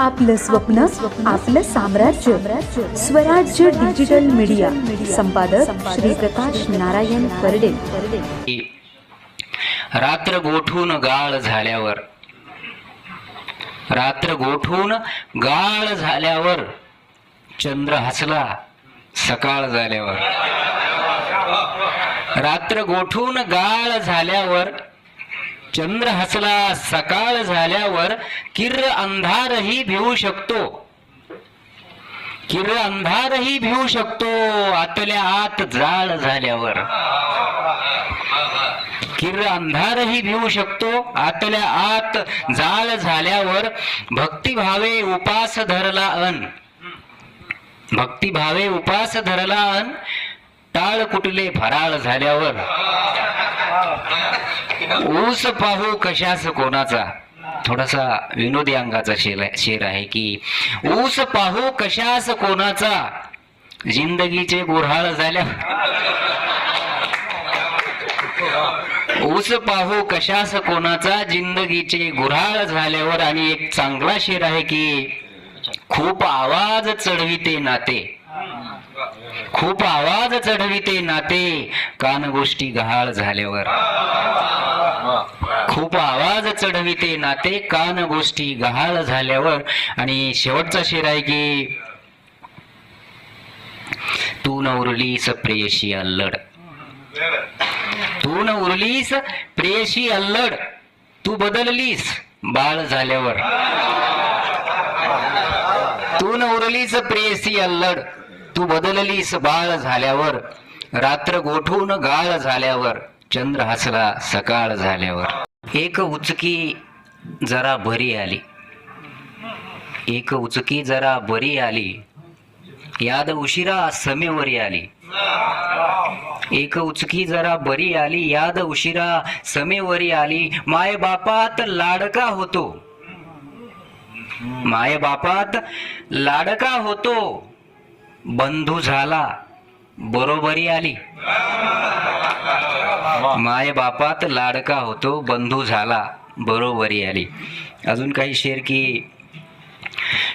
आपलं स्वप्न आपलं साम्राज्य. स्वराज्य डिजिटल मीडिया संपादक श्री प्रकाश नारायण परडे. रात्र गोठून गाळ झाल्यावर. रात्र गोठून गाळ झाल्यावर. चंद्र हसला सकाळ झाल्यावर. रात्र गोठून गाळ झाल्यावर. चंद्र हसला सकाळ झाल्यावर किर्र अंधारही भिवू शकतो. किर्र अंधारही भिवू शकतो आतल्या आत जाळ झाल्यावर. किर्र अंधारही भिवू शकतो आतल्या आत जाळ झाल्यावर. भक्तिभावे उपास धरला अन. भक्तिभावे उपास धरला अन टाळ कुटले फराळ झाल्यावर. ऊस पाहू कशास कोणाचा? थोडासा विनोदी अंगाचा शेर आहे- शेर आहे की ऊस पाहू कशास कोणाचा? जिंदगीचे गुऱ्हाळ झाल्या. ऊस पाहू कशास कोणाचा? जिंदगीचे गुऱ्हाळ झाल्यावर आणि एक चांगला शेर आहे की खूप आवाज चढविते नाते. खूप आवाज चढविते नाते. कान गोष्टी गहाळ झाल्यावर. खूप आवाज चढविते नाते कान गोष्टी गहाळ झाल्यावर. आणि शेवटचा शेर आहे की तू न उरलीस प्रेयशी अल्लड. तू न उरलीस प्रेयशी अल्लड. तू बदललीस बाळ झाल्यावर. तू न उरलीस प्रेयसी अल्लड. तू बदललीस बाळ झाल्यावर. रात्र गोठून गाळ झाल्यावर. चंद्र हसला सकाळ झाल्यावर. एक उचकी जरा बरी आली. एक उचकी जरा बरी आली. याद उशिरा समेवरी आली. एक उचकी जरा बरी आली याद उशिरा समेवरी आली. माय बापात लाडका होतो. माय बापात लाडका होतो. बंधू झाला. बरोबरी आली. माय बापात लाडका होतो बंधू झाला बरोबरी आली. अजून काही शेर की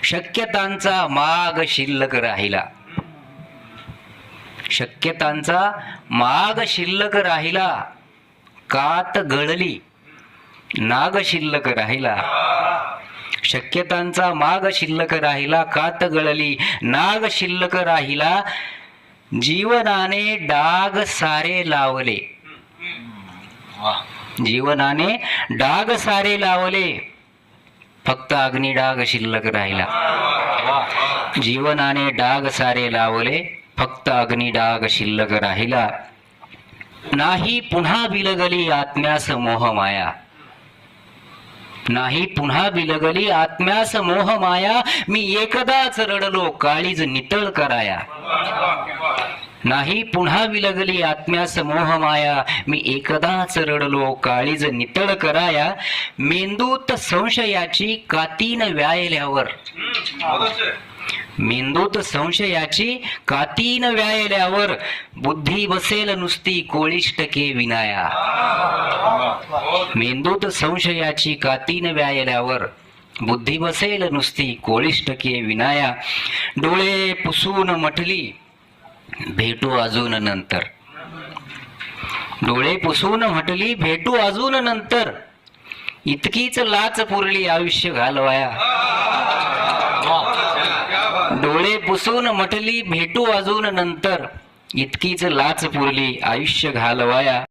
शक्यतांचा माग शिल्लक राहिला. शक्यतांचा माग शिल्लक राहिला कात गळली नाग शिल्लक राहिला. शक्यतांचा माग शिल्लक राहिला कात गळली नाग शिल्लक राहिला जीवनाने डाग सारे लावले. जीवनाने डाग सारे लावले. फक्त अग्निडाग शिल्लक राहिला. जीवनाने डाग सारे लावले फक्त अग्निडाग शिल्लक राहिला. नाही पुन्हा बिलगली आत्म्यास मोह माया. नाही पुन्हा बिलगली आत्म्यास मोह माया. मी एकदाच रडलो काळीज नितळ कराया. नाही पुन्हा विलगली आत्म्या समोह माया मी एकदाच रडलो काळीज नितळ कराया. मेंदूत संशयाची कातीन व्यायल्यावर. मेंदूत संशयाची कातीन व्यायल्यावर. बुद्धी बसेल नुसती कोळीष्टके विनाया. मेंदूत संशयाची कातीन व्यायल्यावर. बुद्धी बसेल नुसती कोळीष्टके विनाया. डोळे पुसून म्हटली भेटू अजून नंतर. डोळे पुसून म्हटली भेटू अजून नंतर. इतकीच लाच पुरली आयुष्य घालवाया. डोळे पुसून म्हटली भेटू अजून नंतर. इतकीच लाच पुरली आयुष्य घालवाया.